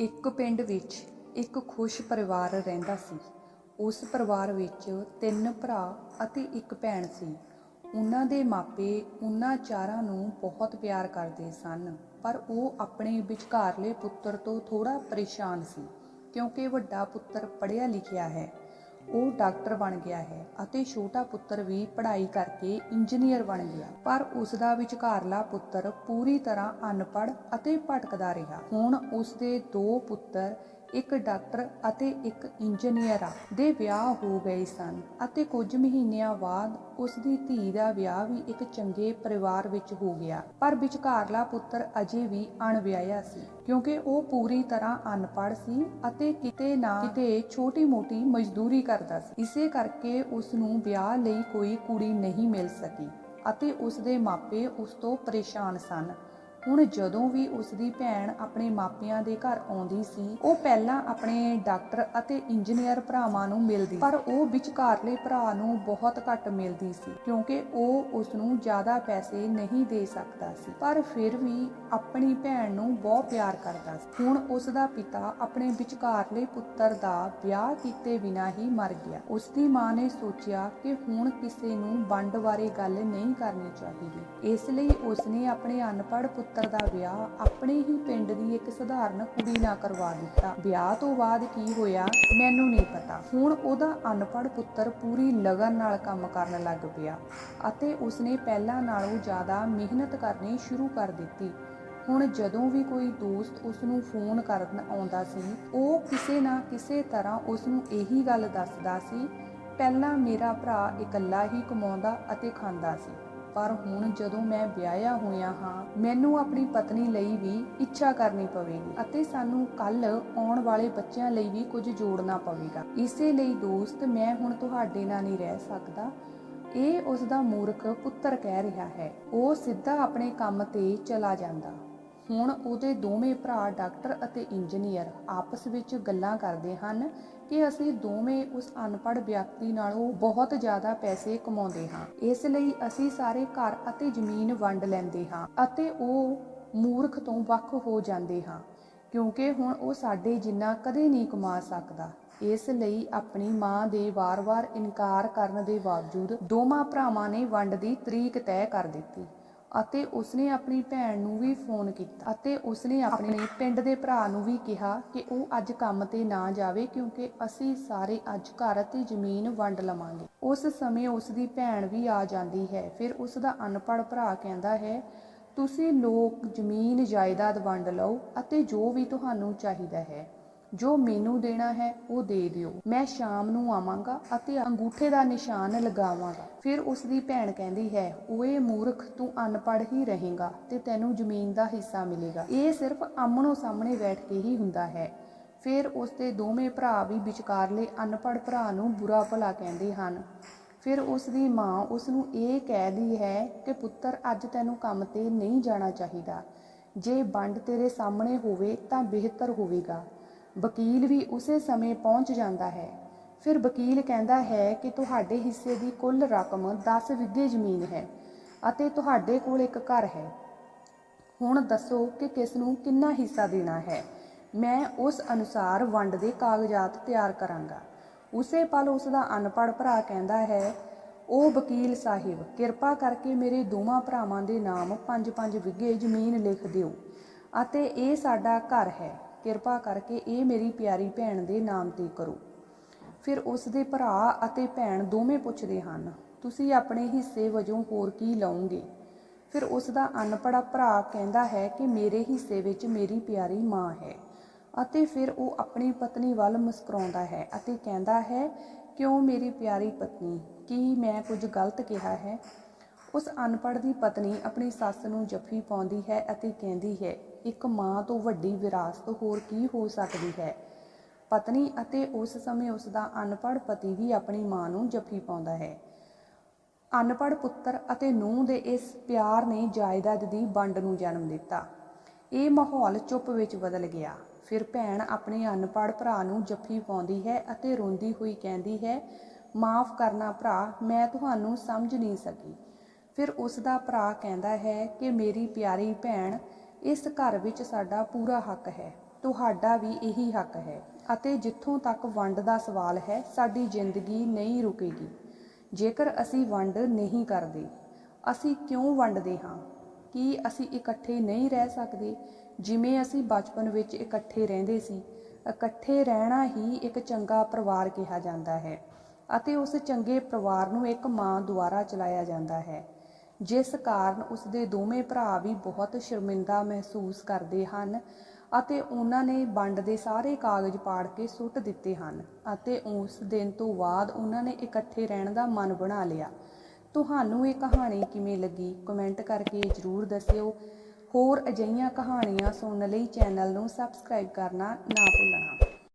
ਇੱਕ ਪਿੰਡ ਵਿੱਚ ਇੱਕ ਖੁਸ਼ ਪਰਿਵਾਰ ਰਹਿੰਦਾ ਸੀ। ਉਸ ਪਰਿਵਾਰ ਵਿੱਚ ਤਿੰਨ ਭਰਾ ਅਤੇ ਇੱਕ ਭੈਣ ਸੀ। ਉਹਨਾਂ ਦੇ ਮਾਪੇ ਉਹਨਾਂ ਚਾਰਾਂ ਨੂੰ ਬਹੁਤ ਪਿਆਰ ਕਰਦੇ ਸਨ, ਪਰ ਉਹ ਆਪਣੇ ਵਿਚਕਾਰਲੇ ਪੁੱਤਰ ਤੋਂ ਥੋੜਾ ਪਰੇਸ਼ਾਨ ਸੀ, ਕਿਉਂਕਿ ਵੱਡਾ ਪੁੱਤਰ ਪੜ੍ਹਿਆ ਲਿਖਿਆ ਹੈ। ਉਹ ਡਾਕਟਰ ਬਣ ਗਿਆ ਹੈ ਅਤੇ ਛੋਟਾ ਪੁੱਤਰ ਵੀ ਪੜ੍ਹਾਈ ਕਰਕੇ ਇੰਜੀਨੀਅਰ ਬਣ ਗਿਆ। ਪਰ ਉਸ ਦਾ ਵਿਚਕਾਰਲਾ ਪੁੱਤਰ ਪੂਰੀ ਤਰ੍ਹਾਂ ਅਨਪੜ੍ਹ ਅਤੇ ਭਟਕਦਾ ਰਿਹਾ। ਹੁਣ ਉਸ ਦੇ ਦੋ ਪੁੱਤਰ ਇੱਕ ਡਾਕਟਰ ਅਤੇ ਇੱਕ ਇੰਜੀਨੀਅਰ ਦੇ ਵਿਆਹ ਹੋ ਗਏ ਸਨ ਅਤੇ ਕੁਝ ਮਹੀਨਿਆਂ ਬਾਅਦ ਉਸ ਦੀ ਧੀ ਦਾ ਵਿਆਹ ਵੀ ਇੱਕ ਚੰਗੇ ਪਰਿਵਾਰ ਵਿੱਚ ਹੋ ਗਿਆ। ਪਰ ਵਿਚਕਾਰਲਾ ਪੁੱਤਰ ਅਜੇ ਵੀ ਅਣਵਿਆਹਿਆ ਸੀ ਕਿਉਂਕਿ ਉਹ ਪੂਰੀ ਤਰ੍ਹਾਂ ਅਨਪੜ੍ਹ ਸੀ ਅਤੇ ਕਿਤੇ ਨਾ ਕਿਤੇ ਛੋਟੀ-ਮੋਟੀ ਮਜ਼ਦੂਰੀ ਕਰਦਾ ਸੀ। ਇਸੇ ਕਰਕੇ ਉਸ ਨੂੰ ਵਿਆਹ ਲਈ ਕੋਈ ਕੁੜੀ ਨਹੀਂ ਮਿਲ ਸਕੀ ਅਤੇ ਉਸ ਦੇ ਮਾਪੇ ਉਸ ਤੋਂ ਪਰੇਸ਼ਾਨ ਸਨ ਹੁਣ ਜਦੋਂ ਵੀ ਉਸ ਦੀ ਭੈਣ ਆਪਣੇ ਮਾਪਿਆਂ ਦੇ ਘਰ ਆਉਂਦੀ ਸੀ, ਉਹ ਪਹਿਲਾਂ ਆਪਣੇ ਡਾਕਟਰ ਅਤੇ ਇੰਜੀਨੀਅਰ ਭਰਾਵਾਂ ਨੂੰ ਮਿਲਦੀ। ਪਰ ਉਹ ਵਿਚਕਾਰਲੇ ਭਰਾ ਨੂੰ ਬਹੁਤ ਘੱਟ ਮਿਲਦੀ ਸੀ, ਕਿਉਂਕਿ ਉਹ ਉਸ ਨੂੰ ਜ਼ਿਆਦਾ ਪੈਸੇ ਨਹੀਂ ਦੇ ਸਕਦਾ ਸੀ। ਪਰ ਫਿਰ ਵੀ ਆਪਣੀ ਭੈਣ ਨੂੰ ਬਹੁਤ ਪਿਆਰ ਕਰਦਾ ਸੀ। ਹੁਣ ਉਸ ਦਾ ਪਿਤਾ ਆਪਣੇ ਵਿਚਕਾਰਲੇ ਪੁੱਤਰ ਦਾ ਵਿਆਹ ਕੀਤੇ ਬਿਨਾਂ ਹੀ ਮਰ ਗਿਆ। ਉਸ ਦੀ ਮਾਂ ਨੇ ਸੋਚਿਆ ਕਿ ਹੁਣ ਕਿਸੇ ਨੂੰ ਵੰਡ ਬਾਰੇ ਗੱਲ ਨਹੀਂ ਕਰਨੀ ਚਾਹੀਦੀ। ਇਸ ਲਈ ਉਸ ਨੇ ਆਪਣੇ ਅਨਪੜ੍ਹ ਪੁੱਤਰ ਦਾ ਵਿਆਹ ਆਪਣੇ ਹੀ ਪਿੰਡ ਦੀ ਇੱਕ ਸਧਾਰਨ ਕੁੜੀ ਨਾਲ ਕਰਵਾ ਦਿੱਤਾ। ਵਿਆਹ ਤੋਂ ਬਾਅਦ ਕੀ ਹੋਇਆ ਮੈਨੂੰ ਨਹੀਂ ਪਤਾ। ਹੁਣ ਉਹਦਾ ਅਨਪੜ੍ਹ ਪੁੱਤਰ ਪੂਰੀ ਲਗਨ ਨਾਲ ਕੰਮ ਕਰਨ ਲੱਗ ਪਿਆ ਅਤੇ ਉਸਨੇ ਪਹਿਲਾਂ ਨਾਲੋਂ ਜ਼ਿਆਦਾ ਮਿਹਨਤ ਕਰਨੀ ਸ਼ੁਰੂ ਕਰ ਦਿੱਤੀ। ਹੁਣ ਜਦੋਂ ਵੀ ਕੋਈ ਦੋਸਤ ਉਸ ਨੂੰ ਫੋਨ ਕਰਨ ਆਉਂਦਾ ਸੀ, ਉਹ ਕਿਸੇ ਨਾ ਕਿਸੇ ਤਰ੍ਹਾਂ ਉਸ ਨੂੰ ਇਹੀ ਗੱਲ ਦੱਸਦਾ ਸੀ, ਪਹਿਲਾਂ ਮੇਰਾ ਭਰਾ ਇਕੱਲਾ ਹੀ ਕਮਾਉਂਦਾ ਅਤੇ ਖਾਂਦਾ ਸੀ। ਪਰ ਹੁਣ ਜਦੋਂ ਮੈਂ ਵਿਆਹਿਆ ਹੋਇਆ ਹਾਂ, ਮੈਨੂੰ ਆਪਣੀ ਪਤਨੀ ਲਈ ਵੀ ਇੱਛਾ ਕਰਨੀ ਪਵੇਗੀ ਅਤੇ ਸਾਨੂੰ ਕੱਲ ਆਉਣ ਵਾਲੇ ਬੱਚਿਆਂ ਲਈ ਵੀ ਕੁਝ ਜੋੜਨਾ ਪਵੇਗਾ। ਇਸੇ ਲਈ ਦੋਸਤ, ਮੈਂ ਹੁਣ ਤੁਹਾਡੇ ਨਾਲ ਨਹੀਂ ਰਹਿ ਸਕਦਾ। ਇਹ ਉਸ ਦਾ ਮੂਰਖ ਪੁੱਤਰ ਕਹਿ ਰਿਹਾ ਹੈ। ਉਹ ਸਿੱਧਾ ਆਪਣੇ ਕੰਮ ਤੇ ਚਲਾ ਜਾਂਦਾ। ਹੁਣ ਉਹਦੇ ਦੋਵੇਂ ਭਰਾ ਡਾਕਟਰ ਅਤੇ ਇੰਜੀਨੀਅਰ ਆਪਸ ਵਿੱਚ ਗੱਲਾਂ ਕਰਦੇ ਹਨ। ਕਿ ਅਸੀਂ ਦੋਵੇਂ ਉਸ ਅਨਪੜ੍ਹ ਵਿਅਕਤੀ ਨਾਲੋਂ ਬਹੁਤ ਜ਼ਿਆਦਾ ਪੈਸੇ ਕਮਾਉਂਦੇ ਹਾਂ। ਇਸ ਲਈ ਅਸੀਂ ਸਾਰੇ ਘਰ ਅਤੇ ਜ਼ਮੀਨ ਵੰਡ ਲੈਂਦੇ ਹਾਂ ਅਤੇ ਉਹ ਮੂਰਖ ਤੋਂ ਵੱਖ ਹੋ ਜਾਂਦੇ ਹਾਂ, ਕਿਉਂਕਿ ਹੁਣ ਉਹ ਸਾਡੇ ਜਿੰਨਾ ਕਦੇ ਨਹੀਂ ਕਮਾ ਸਕਦਾ। ਇਸ ਲਈ ਆਪਣੀ ਮਾਂ ਦੇ ਵਾਰ-ਵਾਰ ਇਨਕਾਰ ਕਰਨ ਦੇ ਬਾਵਜੂਦ ਦੋਵਾਂ ਭਰਾਵਾਂ ਨੇ ਵੰਡ ਦੀ ਤਰੀਕ ਤੈਅ ਕਰ ਦਿੱਤੀ। ਅਤੇ ਉਸਨੇ ਆਪਣੀ ਭੈਣ ਨੂੰ ਵੀ ਫੋਨ ਕੀਤਾ ਅਤੇ ਉਸਨੇ ਆਪਣੇ ਪਿੰਡ ਦੇ ਭਰਾ ਨੂੰ ਵੀ ਕਿਹਾ ਕਿ ਉਹ ਅੱਜ ਕੰਮ ਤੇ ਨਾ ਜਾਵੇ ਕਿਉਂਕਿ ਅਸੀਂ ਸਾਰੇ ਅੱਜ ਘਰ ਅਤੇ ਜ਼ਮੀਨ ਵੰਡ ਲਵਾਂਗੇ। ਉਸ ਸਮੇਂ ਉਸ ਦੀ ਭੈਣ ਵੀ ਆ ਜਾਂਦੀ ਹੈ। ਫਿਰ ਉਸ ਦਾ ਅਨਪੜ੍ਹ ਭਰਾ ਕਹਿੰਦਾ ਹੈ ਤੁਸੀਂ ਲੋਕ ਜ਼ਮੀਨ ਜਾਇਦਾਦ ਵੰਡ ਲਓ ਅਤੇ ਜੋ ਵੀ ਤੁਹਾਨੂੰ ਚਾਹੀਦਾ ਹੈ। ਜੋ ਮੈਨੂੰ ਦੇਣਾ ਹੈ, ਉਹ ਦੇ ਦਿਓ। ਮੈਂ ਸ਼ਾਮ ਨੂੰ ਆਵਾਂਗਾ ਅਤੇ ਅੰਗੂਠੇ ਦਾ ਨਿਸ਼ਾਨ ਲਗਾਵਾਂਗਾ। ਫਿਰ ਉਸ ਦੀ ਭੈਣ ਕਹਿੰਦੀ ਹੈ, ਓਏ ਮੂਰਖ, ਤੂੰ ਅਨਪੜ੍ਹ ਹੀ ਰਹੇਗਾ ਤੇ ਤੈਨੂੰ ਜ਼ਮੀਨ ਦਾ ਹਿੱਸਾ ਮਿਲੇਗਾ। ਇਹ ਸਿਰਫ ਆਮਣੋ ਸਾਹਮਣੇ ਬੈਠ ਕੇ ਹੀ ਹੁੰਦਾ ਹੈ। ਫਿਰ ਉਸ ਦੇ ਦੋਵੇਂ ਭਰਾ ਵੀ ਵਿਚਕਾਰਲੇ ਅਨਪੜ੍ਹ ਭਰਾ ਨੂੰ ਬੁਰਾ ਭਲਾ ਕਹਿੰਦੇ ਹਨ। ਫਿਰ ਉਸ ਦੀ ਮਾਂ ਉਸ ਨੂੰ ਇਹ ਕਹਿਦੀ ਹੈ ਕਿ, ਪੁੱਤਰ, ਅੱਜ ਤੈਨੂੰ ਕੰਮ ਤੇ ਨਹੀਂ ਜਾਣਾ ਚਾਹੀਦਾ। ਜੇ ਵੰਡ ਤੇਰੇ ਸਾਹਮਣੇ ਹੋਵੇ ਤਾਂ ਬਿਹਤਰ ਹੋਵੇਗਾ। ਵਕੀਲ ਵੀ ਉਸੇ ਸਮੇਂ ਪਹੁੰਚ ਜਾਂਦਾ ਹੈ। ਫਿਰ ਵਕੀਲ ਕਹਿੰਦਾ ਹੈ ਕਿ ਤੁਹਾਡੇ ਹਿੱਸੇ ਦੀ ਕੁੱਲ ਰਕਮ 10 ਵਿੱਗੇ ਜ਼ਮੀਨ ਹੈ ਅਤੇ ਤੁਹਾਡੇ ਕੋਲ ਇੱਕ ਘਰ ਹੈ। ਹੁਣ ਦੱਸੋ ਕਿ ਕਿਸ ਨੂੰ ਕਿੰਨਾ ਹਿੱਸਾ ਦੇਣਾ ਹੈ। ਮੈਂ ਉਸ ਅਨੁਸਾਰ ਵੰਡ ਦੇ ਕਾਗਜ਼ਾਤ ਤਿਆਰ ਕਰਾਂਗਾ। ਉਸੇ ਪਲ ਉਸ ਦਾ ਅਨਪੜ੍ਹ ਭਰਾ ਕਹਿੰਦਾ ਹੈ, ਉਹ ਵਕੀਲ ਸਾਹਿਬ, ਕਿਰਪਾ ਕਰਕੇ ਮੇਰੇ ਦੋਵਾਂ ਭਰਾਵਾਂ ਦੇ ਨਾਮ 5-5 ਵਿੱਗੇ ਜ਼ਮੀਨ ਲਿਖ ਦਿਓ ਅਤੇ ਇਹ ਸਾਡਾ ਘਰ ਹੈ। ਕਿਰਪਾ ਕਰਕੇ ਇਹ ਮੇਰੀ ਪਿਆਰੀ ਭੈਣ ਦੇ ਨਾਮ ਤੇ ਕਰੋ। ਫਿਰ ਉਸ ਦੇ ਭਰਾ ਅਤੇ ਭੈਣ ਦੋਵੇਂ ਪੁੱਛਦੇ ਹਨ, ਤੁਸੀਂ ਆਪਣੇ ਹਿੱਸੇ ਵਜੋਂ ਹੋਰ ਕੀ ਲਓਗੇ? ਫਿਰ ਉਸ ਦਾ ਅਨਪੜ੍ਹ ਭਰਾ ਕਹਿੰਦਾ ਹੈ ਕਿ ਮੇਰੇ ਹਿੱਸੇ ਵਿੱਚ ਮੇਰੀ ਪਿਆਰੀ ਮਾਂ ਹੈ। ਅਤੇ ਫਿਰ ਉਹ ਆਪਣੀ ਪਤਨੀ ਵੱਲ ਮੁਸਕਰਾਉਂਦਾ ਹੈ ਅਤੇ ਕਹਿੰਦਾ ਹੈ, ਕਿਉਂ ਮੇਰੀ ਪਿਆਰੀ ਪਤਨੀ? ਕੀ ਮੈਂ ਕੁਝ ਗਲਤ ਕਿਹਾ ਹੈ? ਉਸ ਅਨਪੜ੍ਹ ਦੀ ਪਤਨੀ ਆਪਣੀ ਸੱਸ ਨੂੰ ਜੱਫੀ ਪਾਉਂਦੀ ਹੈ ਅਤੇ ਕਹਿੰਦੀ ਹੈ ਇੱਕ ਮਾਂ ਤੋਂ ਵੱਡੀ ਵਿਰਾਸਤ ਹੋਰ ਕੀ ਹੋ ਸਕਦੀ ਹੈ? ਪਤਨੀ ਅਤੇ ਉਸ ਸਮੇਂ ਉਸ ਦਾ ਅਨਪੜ੍ਹ ਪਤੀ ਵੀ ਆਪਣੀ ਮਾਂ ਨੂੰ ਜੱਫੀ ਪਾਉਂਦਾ ਹੈ। ਅਨਪੜ੍ਹ ਪੁੱਤਰ ਅਤੇ ਨੂੰਹ ਦੇ ਇਸ ਪਿਆਰ ਨੇ ਜਾਇਦਾਦ ਦੀ ਵੰਡ ਨੂੰ ਜਨਮ ਦਿੱਤਾ। ਇਹ ਮਾਹੌਲ ਚੁੱਪ ਵਿੱਚ ਬਦਲ ਗਿਆ। ਫਿਰ ਭੈਣ ਆਪਣੇ ਅਨਪੜ੍ਹ ਭਰਾ ਨੂੰ ਜੱਫੀ ਪਾਉਂਦੀ ਹੈ ਅਤੇ ਰੋਂਦੀ ਹੋਈ ਕਹਿੰਦੀ ਹੈ, ਮਾਫ ਕਰਨਾ ਭਰਾ, ਮੈਂ ਤੁਹਾਨੂੰ ਸਮਝ ਨਹੀਂ ਸਕੀ। ਫਿਰ ਉਸ ਦਾ ਭਰਾ ਕਹਿੰਦਾ ਹੈ ਕਿ, ਮੇਰੀ ਪਿਆਰੀ ਭੈਣ ਇਸ ਘਰ ਵਿੱਚ ਸਾਡਾ ਪੂਰਾ ਹੱਕ ਹੈ। ਤੁਹਾਡਾ ਵੀ ਇਹੀ ਹੱਕ ਹੈ ਅਤੇ ਜਿੱਥੋਂ ਤੱਕ ਵੰਡ ਦਾ ਸਵਾਲ ਹੈ, ਸਾਡੀ ਜ਼ਿੰਦਗੀ ਨਹੀਂ ਰੁਕੇਗੀ। ਜੇਕਰ ਅਸੀਂ ਵੰਡ ਨਹੀਂ ਕਰਦੇ, ਅਸੀਂ ਕਿਉਂ ਵੰਡਦੇ ਹਾਂ? ਕੀ ਅਸੀਂ ਇਕੱਠੇ ਨਹੀਂ ਰਹਿ ਸਕਦੇ? ਜਿਵੇਂ ਅਸੀਂ ਬਚਪਨ ਵਿੱਚ ਇਕੱਠੇ ਰਹਿੰਦੇ ਸੀ, ਇਕੱਠੇ ਰਹਿਣਾ ਹੀ ਇੱਕ ਚੰਗਾ ਪਰਿਵਾਰ ਕਿਹਾ ਜਾਂਦਾ ਹੈ ਅਤੇ ਉਸ ਚੰਗੇ ਪਰਿਵਾਰ ਨੂੰ ਇੱਕ ਮਾਂ ਦੁਆਰਾ ਚਲਾਇਆ ਜਾਂਦਾ ਹੈ। ਜਿਸ ਕਾਰਨ ਉਸ ਦੇ ਦੋਵੇਂ ਭਰਾ ਵੀ ਬਹੁਤ ਸ਼ਰਮਿੰਦਾ ਮਹਿਸੂਸ ਕਰਦੇ ਹਨ ਅਤੇ ਉਹਨਾਂ ਨੇ ਵੰਡ ਦੇ ਸਾਰੇ ਕਾਗਜ਼ ਪਾੜ ਕੇ ਸੁੱਟ ਦਿੱਤੇ ਹਨ ਅਤੇ ਉਸ ਦਿਨ ਤੋਂ ਬਾਅਦ ਉਹਨਾਂ ਨੇ ਇਕੱਠੇ ਰਹਿਣ ਦਾ ਮਨ ਬਣਾ ਲਿਆ। ਤੁਹਾਨੂੰ ਇਹ ਕਹਾਣੀ ਕਿਵੇਂ ਲੱਗੀ? ਕਮੈਂਟ ਕਰਕੇ ਜਰੂਰ ਦੱਸਿਓ। ਹੋਰ ਅਜਿਹੀਆਂ ਕਹਾਣੀਆਂ ਸੁਣਨ ਲਈ ਚੈਨਲ ਨੂੰ ਸਬਸਕ੍ਰਾਈਬ ਕਰਨਾ ਨਾ ਭੁੱਲਣਾ।